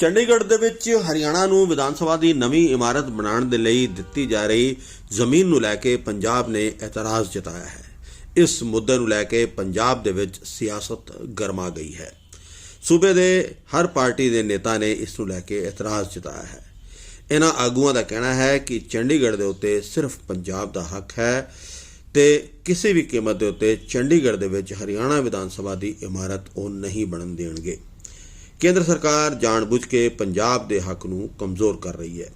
ਚੰਡੀਗੜ੍ਹ ਦੇ ਵਿੱਚ ਹਰਿਆਣਾ ਨੂੰ ਵਿਧਾਨ ਸਭਾ ਦੀ ਨਵੀਂ ਇਮਾਰਤ ਬਣਾਉਣ ਦੇ ਲਈ ਦਿੱਤੀ ਜਾ ਰਹੀ ਜ਼ਮੀਨ ਨੂੰ ਲੈ ਕੇ ਪੰਜਾਬ ਨੇ ਇਤਰਾਜ਼ ਜਤਾਇਆ ਹੈ। ਇਸ ਮੁੱਦੇ ਨੂੰ ਲੈ ਕੇ ਪੰਜਾਬ ਦੇ ਵਿੱਚ ਸਿਆਸਤ ਗਰਮਾ ਗਈ ਹੈ। ਸੂਬੇ ਦੇ ਹਰ ਪਾਰਟੀ ਦੇ ਨੇਤਾ ਨੇ ਇਸ ਨੂੰ ਲੈ ਕੇ ਇਤਰਾਜ਼ ਜਤਾਇਆ ਹੈ। ਇਹਨਾਂ ਆਗੂਆਂ ਦਾ ਕਹਿਣਾ ਹੈ ਕਿ ਚੰਡੀਗੜ੍ਹ ਦੇ ਉੱਤੇ ਸਿਰਫ ਪੰਜਾਬ ਦਾ ਹੱਕ ਹੈ ਤੇ ਕਿਸੇ ਵੀ ਕੀਮਤ ਦੇ ਉੱਤੇ ਚੰਡੀਗੜ੍ਹ ਦੇ ਵਿੱਚ ਹਰਿਆਣਾ ਵਿਧਾਨ ਸਭਾ ਦੀ ਇਮਾਰਤ ਉਹ ਨਹੀਂ ਬਣਨ ਦੇਣਗੇ। ਕੇਂਦਰ ਸਰਕਾਰ ਜਾਣਬੁੱਝ ਕੇ ਪੰਜਾਬ ਦੇ ਹੱਕ ਨੂੰ ਕਮਜ਼ੋਰ ਕਰ ਰਹੀ ਹੈ।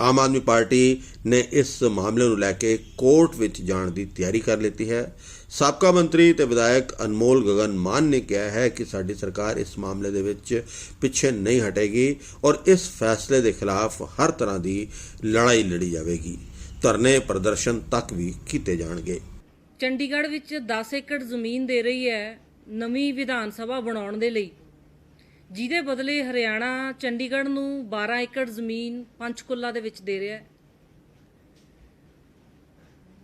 ਆਮ ਆਦਮੀ ਪਾਰਟੀ ਨੇ ਇਸ ਮਾਮਲੇ ਨੂੰ ਲੈ ਕੇ ਕੋਰਟ ਵਿੱਚ ਜਾਣ ਦੀ ਤਿਆਰੀ ਕਰ ਲਈ ਹੈ। ਸਾਬਕਾ ਮੰਤਰੀ ਤੇ ਵਿਧਾਇਕ ਅਨਮੋਲ ਗਗਨ ਮਾਨ ਨੇ ਕਿਹਾ ਹੈ ਕਿ ਸਾਡੀ ਸਰਕਾਰ ਇਸ ਮਾਮਲੇ ਦੇ ਵਿੱਚ ਪਿੱਛੇ ਨਹੀਂ ਹਟੇਗੀ ਔਰ ਇਸ ਫੈਸਲੇ ਦੇ ਖਿਲਾਫ ਹਰ ਤਰ੍ਹਾਂ ਦੀ ਲੜਾਈ ਲੜੀ ਜਾਵੇਗੀ। ਧਰਨੇ ਪ੍ਰਦਰਸ਼ਨ ਤੱਕ ਵੀ ਕੀਤੇ ਜਾਣਗੇ। ਚੰਡੀਗੜ੍ਹ ਵਿੱਚ 10 ਏਕੜ ਜ਼ਮੀਨ ਦੇ ਰਹੀ ਹੈ ਨਵੀਂ ਵਿਧਾਨ ਸਭਾ ਬਣਾਉਣ ਦੇ ਲਈ। ਜਿਹਦੇ ਬਦਲੇ ਹਰਿਆਣਾ ਚੰਡੀਗੜ੍ਹ ਨੂੰ 12 ਏਕੜ ਜ਼ਮੀਨ ਪੰਚਕੁਲਾ ਦੇ ਵਿੱਚ ਦੇ ਰਿਹਾ ਹੈ।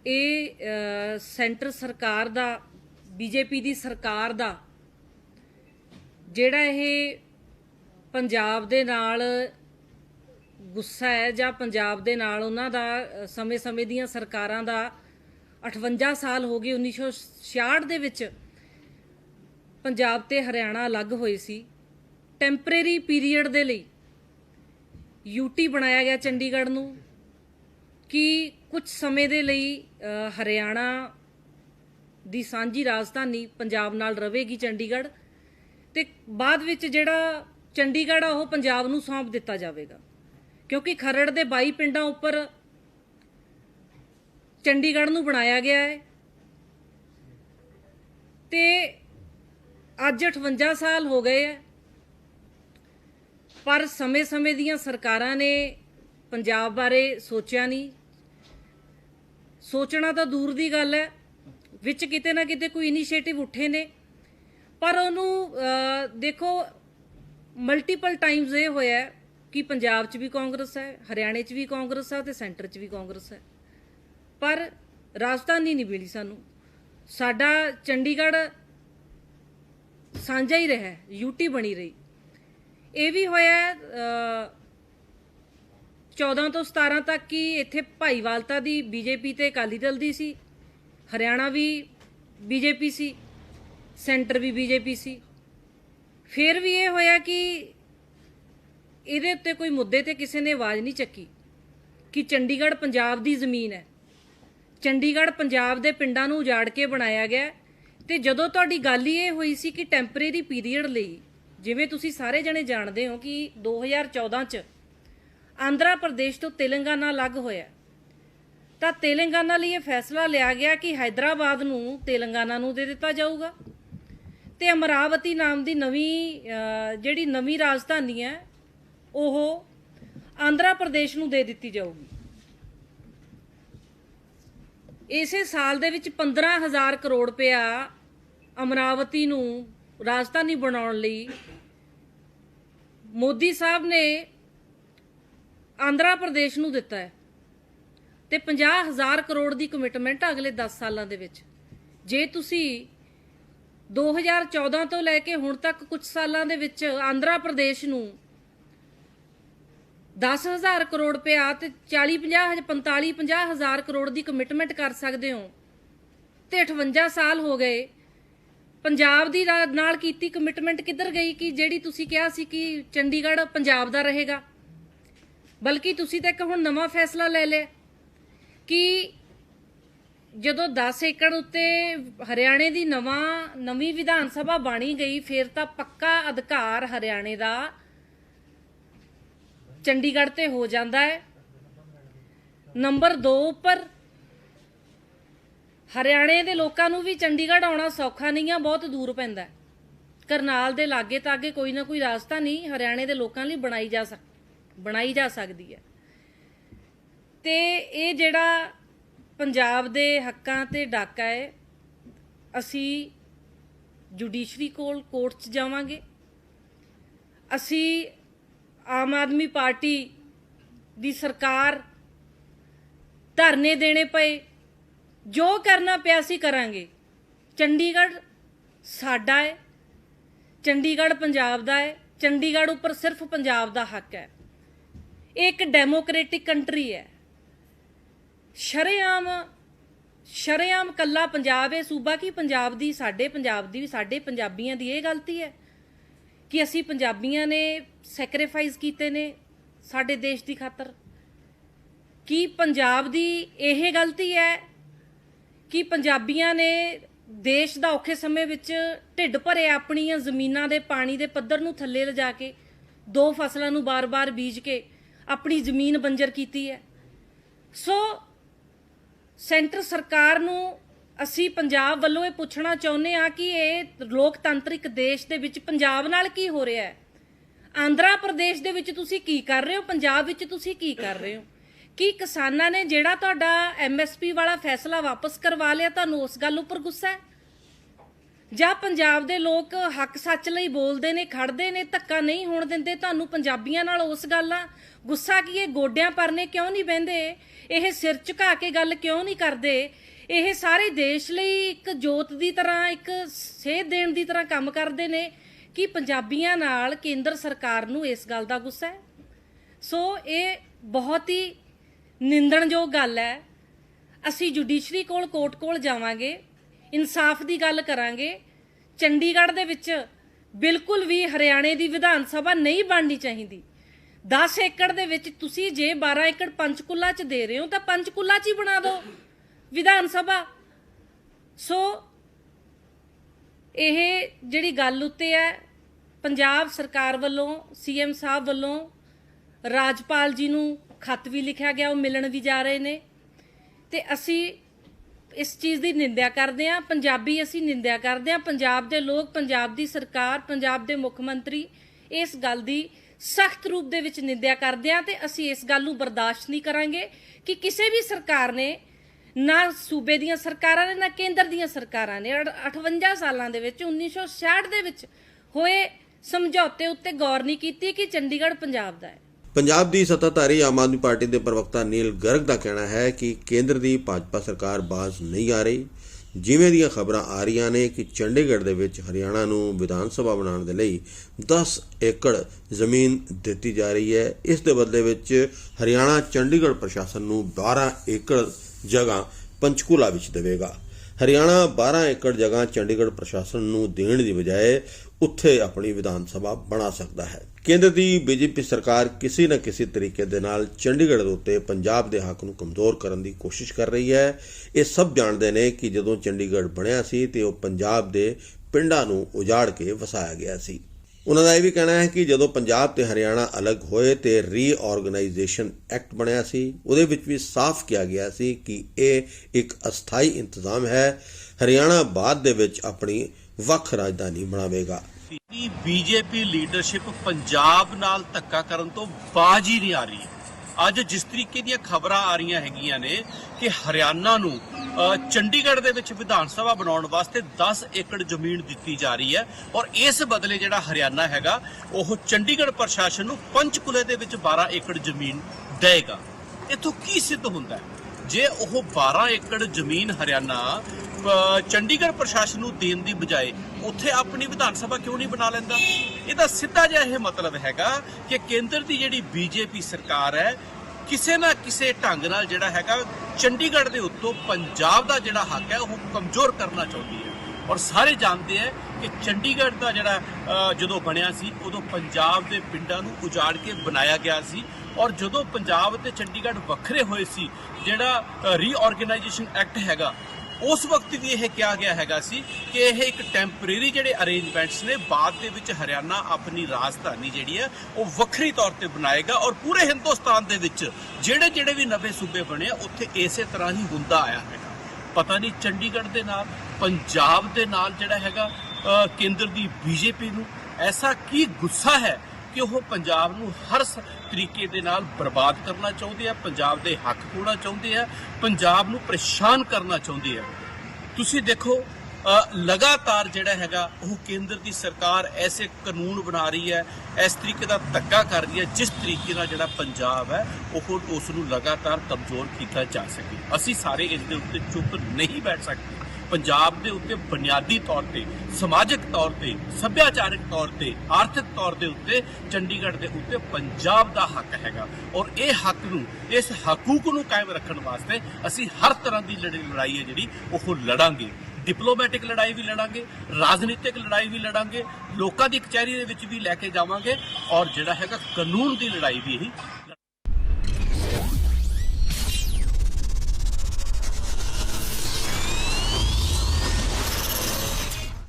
ਇਹ ਸੈਂਟਰ ਸਰਕਾਰ ਦਾ, ਬੀਜੇਪੀ ਦੀ ਸਰਕਾਰ ਦਾ, ਜਿਹੜਾ ਇਹ ਪੰਜਾਬ ਦੇ ਨਾਲ ਗੁੱਸਾ ਹੈ ਜਾਂ ਪੰਜਾਬ ਦੇ ਨਾਲ ਉਹਨਾਂ ਦਾ ਸਮੇਂ-ਸਮੇਂ ਦੀਆਂ ਸਰਕਾਰਾਂ ਦਾ 58 ਸਾਲ ਹੋ ਗਏ 1966 ਦੇ ਵਿੱਚ ਪੰਜਾਬ ਤੇ ਹਰਿਆਣਾ ਅਲੱਗ ਹੋਏ ਸੀ। ਟੈਂਪਰੇਰੀ ਪੀਰੀਅਡ ਦੇ ਲਈ ਯੂਟੀ ਬਣਾਇਆ ਗਿਆ ਚੰਡੀਗੜ੍ਹ ਨੂੰ, ਕਿ ਕੁਝ ਸਮੇਂ ਦੇ ਲਈ ਹਰਿਆਣਾ ਦੀ ਸਾਂਝੀ ਰਾਜਧਾਨੀ ਪੰਜਾਬ ਨਾਲ ਰਹੇਗੀ ਚੰਡੀਗੜ੍ਹ ਤੇ ਬਾਅਦ ਵਿੱਚ ਜਿਹੜਾ ਚੰਡੀਗੜ੍ਹ ਆ, ਉਹ ਪੰਜਾਬ ਨੂੰ ਸੌਂਪ ਦਿੱਤਾ ਜਾਵੇਗਾ। ਕਿਉਂਕਿ ਖਰੜ ਦੇ 22 ਪਿੰਡਾਂ ਉੱਪਰ ਚੰਡੀਗੜ੍ਹ ਨੂੰ ਬਣਾਇਆ ਗਿਆ ਹੈ। ਤੇ ਅੱਜ 58 ਸਾਲ ਹੋ ਗਏ ਹੈ। ਪਰ ਸਮੇਂ-ਸਮੇਂ ਦੀਆਂ ਸਰਕਾਰਾਂ ਨੇ ਪੰਜਾਬ ਬਾਰੇ ਸੋਚਿਆ ਨਹੀਂ। ਸੋਚਣਾ ਤਾਂ ਦੂਰ ਦੀ ਗੱਲ ਹੈ। ਵਿੱਚ ਕਿਤੇ ਨਾ ਕਿਤੇ ਕੋਈ ਇਨੀਸ਼ੀਏਟਿਵ ਉੱਠੇ ਨੇ। ਪਰ ਉਹਨੂੰ ਦੇਖੋ, ਮਲਟੀਪਲ ਟਾਈਮਸ ਇਹ ਹੋਇਆ ਕਿ ਪੰਜਾਬ 'ਚ ਵੀ ਕਾਂਗਰਸ ਹੈ, ਹਰਿਆਣੇ 'ਚ ਵੀ ਕਾਂਗਰਸ ਹੈ ਤੇ ਸੈਂਟਰ 'ਚ ਵੀ ਕਾਂਗਰਸ ਹੈ। ਪਰ ਰਾਜਧਾਨੀ ਨਹੀਂ ਮਿਲੀ ਸਾਨੂੰ। ਸਾਡਾ ਚੰਡੀਗੜ੍ਹ ਸਾਂਝਾ ਹੀ ਰਿਹਾ ਯੂਟੀ ਬਣੀ ਰਹੀ। ਇਹ ਵੀ ਹੋਇਆ ਹੈ, 14 ਤੋਂ 17 ਤੱਕ ਹੀ ਇੱਥੇ ਭਾਈਵਾਲਤਾ ਦੀ ਬੀਜੇਪੀ ਤੇ ਅਕਾਲੀ ਦਲ ਦੀ ਸੀ ਹਰਿਆਣਾ ਵੀ ਬੀਜੇਪੀ ਸੀ ਸੈਂਟਰ ਵੀ ਬੀਜੇਪੀ ਸੀ। ਫਿਰ ਵੀ ਇਹ ਹੋਇਆ ਕਿ ਇਹਦੇ ਉੱਤੇ ਕੋਈ ਮੁੱਦੇ ਤੇ ਕਿਸੇ ਨੇ ਆਵਾਜ਼ ਨਹੀਂ ਚੱਕੀ ਕਿ ਚੰਡੀਗੜ੍ਹ ਪੰਜਾਬ ਦੀ ਜ਼ਮੀਨ ਹੈ। ਚੰਡੀਗੜ੍ਹ ਪੰਜਾਬ ਦੇ ਪਿੰਡਾਂ ਨੂੰ ਉਜਾੜ ਕੇ ਬਣਾਇਆ ਗਿਆ ਹੈ ਤੇ ਜਦੋਂ ਤੁਹਾਡੀ ਗੱਲ ਹੀ ਇਹ ਹੋਈ ਸੀ ਕਿ ਟੈਂਪਰੇਰੀ ਪੀਰੀਅਡ ਲਈ ਜਿਵੇਂ ਤੁਸੀਂ ਸਾਰੇ ਜਣੇ ਜਾਣਦੇ ਹੋ ਕਿ 2014 ਚ ਆਂਧਰਾ ਪ੍ਰਦੇਸ਼ ਤੋਂ ਤੇਲੰਗਾਨਾ ਅਲੱਗ ਹੋਇਆ। ਤਾਂ ਤੇਲੰਗਾਨਾ ਲਈ ਇਹ ਫੈਸਲਾ ਲਿਆ ਗਿਆ ਕਿ ਹైదరాబాద్ ਨੂੰ ਤੇਲੰਗਾਨਾ ਨੂੰ ਦੇ ਦਿੱਤਾ ਜਾਊਗਾ। ਤੇ ਅਮਰਾਵਤੀ ਨਾਮ ਦੀ ਨਵੀਂ ਜਿਹੜੀ ਨਵੀਂ ਰਾਜਧਾਨੀ ਹੈ, ਉਹ ਆਂਧਰਾ ਪ੍ਰਦੇਸ਼ ਨੂੰ ਦੇ ਦਿੱਤੀ ਜਾਊਗੀ। ਇਸੇ ਸਾਲ ਦੇ ਵਿੱਚ 15000 ਕਰੋੜ ਰੁਪਇਆ ਅਮਰਾਵਤੀ ਨੂੰ ਰਾਜਧਾਨੀ ਬਣਾਉਣ ਲਈ। ਮੋਦੀ ਸਾਹਿਬ ਨੇ ਆਂਧਰਾ ਪ੍ਰਦੇਸ਼ ਨੂੰ ਦਿੱਤਾ ਹੈ ਤੇ 50000 ਕਰੋੜ ਦੀ ਕਮਿਟਮੈਂਟ ਅਗਲੇ 10 ਸਾਲਾਂ ਦੇ ਵਿੱਚ। ਜੇ ਤੁਸੀਂ 2014 ਤੋਂ ਲੈ ਕੇ ਹੁਣ ਤੱਕ ਕੁਝ ਸਾਲਾਂ ਦੇ ਵਿੱਚ ਆਂਧਰਾ ਪ੍ਰਦੇਸ਼ ਨੂੰ 10000 ਕਰੋੜ ਰੁਪਇਆ ਤੇ 40 50 45 50 ਹਜ਼ਾਰ ਕਰੋੜ ਦੀ ਕਮਿਟਮੈਂਟ ਕਰ ਸਕਦੇ ਹੋ, ਤੇ 58 ਸਾਲ ਹੋ ਗਏ ਪੰਜਾਬ ਦੀ ਰਾ- ਨਾਲ ਕੀਤੀ ਕਮਿਟਮੈਂਟ ਕਿੱਧਰ ਗਈ ਕਿ ਜਿਹੜੀ ਤੁਸੀਂ ਕਿਹਾ ਸੀ ਕਿ ਚੰਡੀਗੜ੍ਹ ਪੰਜਾਬ ਦਾ ਰਹੇਗਾ? ਬਲਕਿ ਤੁਸੀਂ ਤਾਂ ਇੱਕ ਹੁਣ ਨਵਾਂ ਫੈਸਲਾ ਲੈ ਲਿਆ ਕਿ ਜਦੋਂ 10 ਏਕੜ ਉੱਤੇ ਹਰਿਆਣੇ ਦੀ ਨਵਾਂ, ਨਵੀਂ ਵਿਧਾਨ ਸਭਾ ਬਣੀ ਗਈ, ਫਿਰ ਤਾਂ ਪੱਕਾ ਅਧਿਕਾਰ ਹਰਿਆਣੇ ਦਾ ਚੰਡੀਗੜ੍ਹ ਤੇ ਹੋ ਜਾਂਦਾ ਹੈ। ਨੰਬਰ 2 ਉੱਪਰ ਹਰਿਆਣੇ ਦੇ ਲੋਕਾਂ ਨੂੰ ਵੀ ਚੰਡੀਗੜ੍ਹ ਆਉਣਾ ਸੌਖਾ ਨਹੀਂ ਆ, ਬਹੁਤ ਦੂਰ ਪੈਂਦਾ ਕਰਨਾਲ ਦੇ ਲਾਗੇ ਤਾਗੇ ਕੋਈ ਨਾ ਕੋਈ ਰਾਸਤਾ ਨਹੀਂ ਹਰਿਆਣੇ ਦੇ ਲੋਕਾਂ ਲਈ ਬਣਾਈ ਜਾ ਸਕ, ਬਣਾਈ ਜਾ ਸਕਦੀ ਹੈ। ਤੇ ਇਹ ਜਿਹੜਾ ਪੰਜਾਬ ਦੇ ਹੱਕਾਂ ਤੇ ਡਾਕਾ ਹੈ, ਅਸੀਂ ਜੁਡੀਸ਼ਰੀ ਕੋਲ ਕੋਰਟ 'ਚ ਜਾਵਾਂਗੇ। ਅਸੀਂ ਆਮ ਆਦਮੀ ਪਾਰਟੀ ਦੀ ਸਰਕਾਰ ਧਰਨੇ ਦੇਣੇ ਪਏ ਜੋ ਕਰਨਾ ਪਿਆ ਸੀ ਕਰਾਂਗੇ। ਚੰਡੀਗੜ੍ਹ ਸਾਡਾ ਹੈ। ਚੰਡੀਗੜ੍ਹ ਪੰਜਾਬ ਦਾ ਹੈ। ਚੰਡੀਗੜ੍ਹ ਉੱਪਰ ਸਿਰਫ ਪੰਜਾਬ ਦਾ ਹੱਕ ਹੈ। ਇਹ ਇੱਕ ਡੈਮੋਕ੍ਰੈਟਿਕ ਕੰਟਰੀ ਹੈ। ਸ਼ਰੇਆਮ ਸ਼ਰੇਆਮ ਕੱਲਾ ਪੰਜਾਬ ਹੈ। ਸੂਬਾ ਕੀ ਪੰਜਾਬ ਦੀ, ਸਾਡੇ ਪੰਜਾਬ ਦੀ ਵੀ ਸਾਡੇ ਪੰਜਾਬੀਆਂ ਦੀ ਇਹ ਗਲਤੀ ਹੈ ਕਿ ਅਸੀਂ ਪੰਜਾਬੀਆਂ ਨੇ ਸੈਕਰੀਫਾਈਸ ਕੀਤੇ ਨੇ ਸਾਡੇ ਦੇਸ਼ ਦੀ ਖਾਤਰ। ਕੀ ਪੰਜਾਬ ਦੀ ਇਹ ਗਲਤੀ ਹੈ ਕਿ ਪੰਜਾਬੀਆਂ ਨੇ ਦੇਸ਼ ਦਾ ਔਖੇ ਸਮੇਂ ਵਿੱਚ ਢਿੱਡ ਭਰੇ ਆਪਣੀਆਂ ਜ਼ਮੀਨਾਂ ਦੇ ਪਾਣੀ ਦੇ ਪੱਧਰ ਨੂੰ ਥੱਲੇ ਲਿਜਾ ਕੇ, ਦੋ ਫਸਲਾਂ ਨੂੰ ਬਾਰ-ਬਾਰ ਬੀਜ ਕੇ ਆਪਣੀ ਜ਼ਮੀਨ ਬੰਜਰ ਕੀਤੀ ਹੈ। ਸੋ ਸੈਂਟਰ ਸਰਕਾਰ ਨੂੰ ਅਸੀਂ ਪੰਜਾਬ ਵੱਲੋਂ ਇਹ ਪੁੱਛਣਾ ਚਾਹੁੰਦੇ ਆ ਕਿ ਇਹ ਲੋਕਤੰਤਰਿਕ ਦੇਸ਼ ਦੇ ਵਿੱਚ ਪੰਜਾਬ ਨਾਲ ਕੀ ਹੋ ਰਿਹਾ ਹੈ? ਆਂਧਰਾ ਪ੍ਰਦੇਸ਼ ਦੇ ਵਿੱਚ ਤੁਸੀਂ ਕੀ ਕਰ ਰਹੇ ਹੋ? ਪੰਜਾਬ ਵਿੱਚ ਤੁਸੀਂ ਕੀ ਕਰ ਰਹੇ ਹੋ? ਕਿ ਕਿਸਾਨਾਂ ਨੇ ਜਿਹੜਾ ਤੁਹਾਡਾ ਐਮਐਸਪੀ ਵਾਲਾ ਫੈਸਲਾ ਵਾਪਸ ਕਰਵਾ ਲਿਆ, ਤੁਹਾਨੂੰ ਉਸ ਗੱਲ ਉੱਪਰ ਗੁੱਸਾ ਹੈ? ਜਾਂ ਪੰਜਾਬ ਦੇ ਲੋਕ ਹੱਕ ਸੱਚ ਲਈ ਬੋਲਦੇ ਨੇ ਖੜਦੇ ਨੇ, ਧੱਕਾ ਨਹੀਂ ਹੋਣ ਦਿੰਦੇ, ਤੁਹਾਨੂੰ ਪੰਜਾਬੀਆਂ ਨਾਲ ਉਸ ਗੱਲ ਆ? ਗੁੱਸਾ ਕੀ ਇਹ ਗੋਡਿਆਂ ਪਰਨੇ ਕਿਉਂ ਨਹੀਂ ਬਹਿੰਦੇ? ਇਹ ਸਿਰ ਝੁਕਾ ਕੇ ਗੱਲ ਕਿਉਂ ਨਹੀਂ ਕਰਦੇ? ਇਹ ਸਾਰੇ ਦੇਸ਼ ਲਈ ਇੱਕ ਜੋਤ ਦੀ ਤਰ੍ਹਾਂ, ਇੱਕ ਸੇਧ ਦੇਣ ਦੀ ਤਰ੍ਹਾਂ ਕੰਮ ਕਰਦੇ ਨੇ। ਕਿ ਪੰਜਾਬੀਆਂ ਨਾਲ ਕੇਂਦਰ ਸਰਕਾਰ ਨੂੰ ਇਸ ਗੱਲ ਦਾ ਗੁੱਸਾ ਹੈ? ਸੋ ਇਹ ਬਹੁਤ ਹੀ ਨਿੰਦਣਯੋਗ ਗੱਲ ਹੈ। ਅਸੀਂ ਜੁਡੀਸ਼ਰੀ ਕੋਲ, ਕੋਰਟ ਕੋਲ ਜਾਵਾਂਗੇ, ਇਨਸਾਫ ਦੀ ਗੱਲ ਕਰਾਂਗੇ। ਚੰਡੀਗੜ੍ਹ ਦੇ ਵਿੱਚ ਬਿਲਕੁਲ ਵੀ ਹਰਿਆਣੇ ਦੀ ਵਿਧਾਨ ਸਭਾ ਨਹੀਂ ਬਣਨੀ ਚਾਹੀਦੀ। 10 ਏਕੜ ਦੇ ਵਿੱਚ ਤੁਸੀਂ ਜੇ 12 ਏਕੜ ਪੰਚਕੁਲਾ ਚ ਦੇ ਰਹੇ ਹੋ ਤਾਂ ਪੰਚਕੁਲਾ ਚ ਹੀ ਬਣਾ ਦਿਓ ਵਿਧਾਨ ਸਭਾ। ਸੋ ਇਹ ਜਿਹੜੀ ਗੱਲ ਉੱਤੇ ਹੈ, ਪੰਜਾਬ ਸਰਕਾਰ ਵੱਲੋਂ, ਸੀਐਮ ਸਾਹਿਬ ਵੱਲੋਂ ਰਾਜਪਾਲ ਜੀ ਨੂੰ ਖਤ ਵੀ ਲਿਖਿਆ ਗਿਆ, ਉਹ ਮਿਲਣ ਵੀ ਜਾ ਰਹੇ ਨੇ। ਤੇ ਅਸੀਂ ਇਸ ਚੀਜ਼ ਦੀ ਨਿੰਦਿਆ ਕਰਦੇ ਹਾਂ। ਪੰਜਾਬੀ ਅਸੀਂ ਨਿੰਦਿਆ ਕਰਦੇ ਹਾਂ। ਪੰਜਾਬ ਦੇ ਲੋਕ, ਪੰਜਾਬ ਦੀ ਸਰਕਾਰ, ਪੰਜਾਬ ਦੇ ਮੁੱਖ ਮੰਤਰੀ ਇਸ ਗੱਲ ਦੀ ਸਖਤ ਰੂਪ ਦੇ ਵਿੱਚ ਨਿੰਦਿਆ ਕਰਦੇ ਹਾਂ ਤੇ ਅਸੀਂ ਇਸ ਗੱਲ ਨੂੰ ਬਰਦਾਸ਼ਤ ਨਹੀਂ ਕਰਾਂਗੇ ਕਿ ਕਿਸੇ ਵੀ ਸਰਕਾਰ ਨੇ ਨਾ ਸੂਬੇ ਦੀਆਂ ਸਰਕਾਰਾਂ ਨੇ, ਨਾ ਕੇਂਦਰ ਦੀਆਂ ਸਰਕਾਰਾਂ ਨੇ। ਅਠ- 58 ਸਾਲਾਂ ਦੇ ਵਿੱਚ 1966 ਦੇ ਵਿੱਚ ਹੋਏ ਸਮਝੌਤੇ ਉੱਤੇ ਗੌਰ ਨਹੀਂ ਕੀਤੀ ਕਿ ਚੰਡੀਗੜ੍ਹ ਪੰਜਾਬ ਦਾ ਹੈ। ਪੰਜਾਬ ਦੀ ਸੱਤਾਧਾਰੀ ਆਮ ਆਦਮੀ ਪਾਰਟੀ ਦੇ ਪ੍ਰਵਕਤਾ ਨੀਲ ਗਰਗ ਦਾ ਕਹਿਣਾ ਹੈ ਕਿ ਕੇਂਦਰ ਦੀ ਭਾਜਪਾ ਸਰਕਾਰ ਬਾਜ਼ ਨਹੀਂ ਆ ਰਹੀ। ਜਿਵੇਂ ਦੀਆਂ ਖਬਰਾਂ ਆ ਰਹੀਆਂ ਨੇ ਕਿ ਚੰਡੀਗੜ੍ਹ ਦੇ ਵਿੱਚ ਹਰਿਆਣਾ ਨੂੰ ਵਿਧਾਨ ਸਭਾ ਬਣਾਉਣ ਦੇ ਲਈ 10 ਏਕੜ ਜ਼ਮੀਨ ਦਿੱਤੀ ਜਾ ਰਹੀ ਹੈ। ਇਸ ਦੇ ਬਦਲੇ ਵਿੱਚ ਹਰਿਆਣਾ ਚੰਡੀਗੜ੍ਹ ਪ੍ਰਸ਼ਾਸਨ ਨੂੰ 12 ਏਕੜ ਜਗ੍ਹਾ ਪੰਚਕੂਲਾ ਵਿੱਚ ਦੇਵੇਗਾ। ਹਰਿਆਣਾ 12 ਏਕੜ ਜਗ੍ਹਾ ਚੰਡੀਗੜ੍ਹ ਪ੍ਰਸ਼ਾਸਨ ਨੂੰ ਦੇਣ ਦੀ ਬਜਾਏ ਉੱਥੇ ਆਪਣੀ ਵਿਧਾਨ ਸਭਾ ਬਣਾ ਸਕਦਾ ਹੈ। ਕੇਂਦਰ ਦੀ ਬੀਜੇਪੀ ਸਰਕਾਰ ਕਿਸੇ ਨਾ ਕਿਸੇ ਤਰੀਕੇ ਦੇ ਨਾਲ ਚੰਡੀਗੜ੍ਹ ਦੇ ਉੱਤੇ ਪੰਜਾਬ ਦੇ ਹੱਕ ਨੂੰ ਕਮਜ਼ੋਰ ਕਰਨ ਦੀ ਕੋਸ਼ਿਸ਼ ਕਰ ਰਹੀ ਹੈ। ਇਹ ਸਭ ਜਾਣਦੇ ਨੇ ਕਿ ਜਦੋਂ ਚੰਡੀਗੜ੍ਹ ਬਣਿਆ ਸੀ ਤੇ ਉਹ ਪੰਜਾਬ ਦੇ ਪਿੰਡਾਂ ਨੂੰ ਉਜਾੜ ਕੇ ਵਸਾਇਆ ਗਿਆ ਸੀ। ਉਹਨਾਂ ਦਾ ਇਹ ਵੀ ਕਹਿਣਾ ਹੈ ਕਿ ਜਦੋਂ ਪੰਜਾਬ ਤੇ ਹਰਿਆਣਾ ਅਲੱਗ ਹੋਏ ਤੇ ਰੀਆਰਗੇਨਾਈਜੇਸ਼ਨ ਐਕਟ ਬਣਿਆ ਸੀ, ਉਹਦੇ ਵਿੱਚ ਵੀ ਸਾਫ਼ ਕਿਹਾ ਗਿਆ ਸੀ ਕਿ ਇਹ ਇੱਕ ਅਸਥਾਈ ਇੰਤਜ਼ਾਮ ਹੈ। ਹਰਿਆਣਾ ਬਾਅਦ ਦੇ ਵਿੱਚ ਆਪਣੀ ਵੱਖ ਰਾਜਧਾਨੀ ਬਣਾਵੇਗਾ। ਕਿ ਬੀਜੇਪੀ ਲੀਡਰਸ਼ਿਪ ਪੰਜਾਬ ਨਾਲ ਧੱਕਾ ਕਰਨ ਤੋਂ ਬਾਜ ਹੀ ਨਹੀਂ ਆ ਰਹੀ? ਅੱਜ ਜਿਸ ਤਰੀਕੇ ਦੀਆਂ ਖਬਰਾਂ ਆ ਰਹੀਆਂ ਹੈਗੀਆਂ ਨੇ ਕਿ ਹਰਿਆਣਾ ਨੂੰ ਚੰਡੀਗੜ੍ਹ ਦੇ ਵਿੱਚ ਵਿਧਾਨ ਸਭਾ ਬਣਾਉਣ ਵਾਸਤੇ 10 ਏਕੜ ਜ਼ਮੀਨ ਦਿੱਤੀ ਜਾ ਰਹੀ ਹੈ ਔਰ ਇਸ ਬਦਲੇ ਜਿਹੜਾ ਹਰਿਆਣਾ ਹੈਗਾ, ਉਹ ਚੰਡੀਗੜ੍ਹ ਪ੍ਰਸ਼ਾਸਨ ਨੂੰ ਪੰਚਕੁਲੇ ਦੇ ਵਿੱਚ 12 ਏਕੜ ਜ਼ਮੀਨ ਦੇਗਾ ਇਥੋਂ ਕੀ ਸਿੱਧ ਹੁੰਦਾ ਹੈ? ਜੇ ਉਹ 12 ਏਕੜ ਜ਼ਮੀਨ ਹਰਿਆਣਾ ਚੰਡੀਗੜ੍ਹ ਪ੍ਰਸ਼ਾਸਨ ਨੂੰ ਦੇਣ ਦੀ ਬਜਾਏ ਉੱਥੇ ਆਪਣੀ ਵਿਧਾਨ ਸਭਾ ਕਿਉਂ ਨਹੀਂ ਬਣਾ ਲੈਂਦਾ? ਇਹਦਾ ਸਿੱਧਾ ਜਿਹਾ ਇਹ ਮਤਲਬ ਹੈਗਾ ਕਿ ਕੇਂਦਰ ਦੀ ਜਿਹੜੀ ਬੀਜੇਪੀ ਸਰਕਾਰ ਹੈ, ਕਿਸੇ ਨਾ ਕਿਸੇ ਢੰਗ ਨਾਲ ਜਿਹੜਾ ਹੈਗਾ, ਚੰਡੀਗੜ੍ਹ ਦੇ ਉੱਤੋਂ ਪੰਜਾਬ ਦਾ ਜਿਹੜਾ ਹੱਕ ਹੈ, ਉਹ ਕਮਜ਼ੋਰ ਕਰਨਾ ਚਾਹੁੰਦੀ ਹੈ। ਔਰ ਸਾਰੇ ਜਾਣਦੇ ਹੈ ਕਿ ਚੰਡੀਗੜ੍ਹ ਦਾ ਜਿਹੜਾ ਜਦੋਂ ਬਣਿਆ ਸੀ, ਉਦੋਂ ਪੰਜਾਬ ਦੇ ਪਿੰਡਾਂ ਨੂੰ ਉਜਾੜ ਕੇ ਬਣਾਇਆ ਗਿਆ ਸੀ। ਔਰ ਜਦੋਂ ਪੰਜਾਬ ਤੇ ਚੰਡੀਗੜ੍ਹ ਵੱਖਰੇ ਹੋਏ ਸੀ, ਜਿਹੜਾ ਰੀਆਰਗੇਨਾਈਜੇਸ਼ਨ ਐਕਟ ਹੈਗਾ ਉਸ ਵਕਤ ਵੀ ਇਹ ਕਿਹਾ ਗਿਆ ਹੈਗਾ ਸੀ ਕਿ ਇਹ ਇੱਕ ਟੈਂਪਰੇਰੀ ਜਿਹੜੇ ਅਰੇਂਜਮੈਂਟਸ ਨੇ, ਬਾਅਦ ਦੇ ਵਿੱਚ ਹਰਿਆਣਾ ਆਪਣੀ ਰਾਜਧਾਨੀ ਜਿਹੜੀ ਹੈ, ਉਹ ਵੱਖਰੀ ਤੌਰ ਤੇ ਬਣਾਏਗਾ ਔਰ ਪੂਰੇ ਹਿੰਦੁਸਤਾਨ ਦੇ ਵਿੱਚ ਜਿਹੜੇ ਜਿਹੜੇ ਵੀ ਨਵੇਂ ਸੂਬੇ ਬਣੇ ਆ, ਉੱਥੇ ਇਸੇ ਤਰ੍ਹਾਂ ਹੀ ਹੁੰਦਾ ਆਇਆ ਹੈਗਾ। ਪਤਾ ਨਹੀਂ ਚੰਡੀਗੜ੍ਹ ਦੇ ਨਾਲ, ਪੰਜਾਬ ਦੇ ਨਾਲ ਜਿਹੜਾ ਹੈਗਾ ਕੇਂਦਰ ਦੀ ਬੀਜੇਪੀ ਨੂੰ, ਐਸਾ ਕੀ ਗੁੱਸਾ ਹੈ ਕਿ ਉਹ ਪੰਜਾਬ ਨੂੰ ਹਰ ਸ- ਤਰੀਕੇ ਦੇ ਨਾਲ ਬਰਬਾਦ ਕਰਨਾ ਚਾਹੁੰਦੇ ਆ, ਪੰਜਾਬ ਦੇ ਹੱਕ ਖੋਣਾ ਚਾਹੁੰਦੇ ਆ, ਪੰਜਾਬ ਨੂੰ ਪਰੇਸ਼ਾਨ ਕਰਨਾ ਚਾਹੁੰਦੇ ਆ। ਤੁਸੀਂ ਦੇਖੋ ਲਗਾਤਾਰ ਜਿਹੜਾ ਹੈਗਾ, ਉਹ ਕੇਂਦਰ ਦੀ ਸਰਕਾਰ ਐਸੇ ਕਾਨੂੰਨ ਬਣਾ ਰਹੀ ਹੈ, ਇਸ ਤਰੀਕੇ ਦਾ ਧੱਕਾ ਕਰ ਰਹੀ ਹੈ, ਜਿਸ ਤਰੀਕੇ ਨਾਲ ਜਿਹੜਾ ਪੰਜਾਬ ਹੈ, ਉਹ ਉਸ ਨੂੰ ਲਗਾਤਾਰ ਕਮਜ਼ੋਰ ਕੀਤਾ ਜਾ ਸਕੇ। ਅਸੀਂ ਸਾਰੇ ਇਸ ਦੇ ਉੱਤੇ ਚੁੱਪ ਨਹੀਂ ਬੈਠ ਸਕਦੇ। ਪੰਜਾਬ ਦੇ ਉੱਤੇ ਬੁਨਿਆਦੀ ਤੌਰ ਤੇ, ਸਮਾਜਿਕ ਤੌਰ ਤੇ, ਸੱਭਿਆਚਾਰਕ ਤੌਰ ਤੇ, ਆਰਥਿਕ ਤੌਰ ਦੇ ਉੱਤੇ, ਚੰਡੀਗੜ੍ਹ ਦੇ ਉੱਤੇ ਪੰਜਾਬ ਦਾ ਹੱਕ ਹੈਗਾ। ਔਰ ਇਹ ਹੱਕ ਨੂੰ, ਇਸ ਹਕੂਕ ਨੂੰ ਕਾਇਮ ਰੱਖਣ ਵਾਸਤੇ ਅਸੀਂ ਹਰ ਤਰ੍ਹਾਂ ਦੀ ਲੜ- ਲੜਾਈ ਹੈ ਜਿਹੜੀ, ਉਹ ਲੜਾਂਗੇ। ਡਿਪਲੋਮੈਟਿਕ ਲੜਾਈ ਵੀ ਲੜਾਂਗੇ, ਰਾਜਨੀਤਿਕ ਲੜਾਈ ਵੀ ਲੜਾਂਗੇ, ਲੋਕਾਂ ਦੀ ਕਚਹਿਰੀ ਦੇ ਵਿੱਚ ਵੀ ਲੈ ਕੇ ਜਾਵਾਂਗੇ, ਔਰ ਜਿਹੜਾ ਹੈਗਾ ਕਾਨੂੰਨ ਦੀ ਲੜਾਈ ਵੀ ਇਹੀ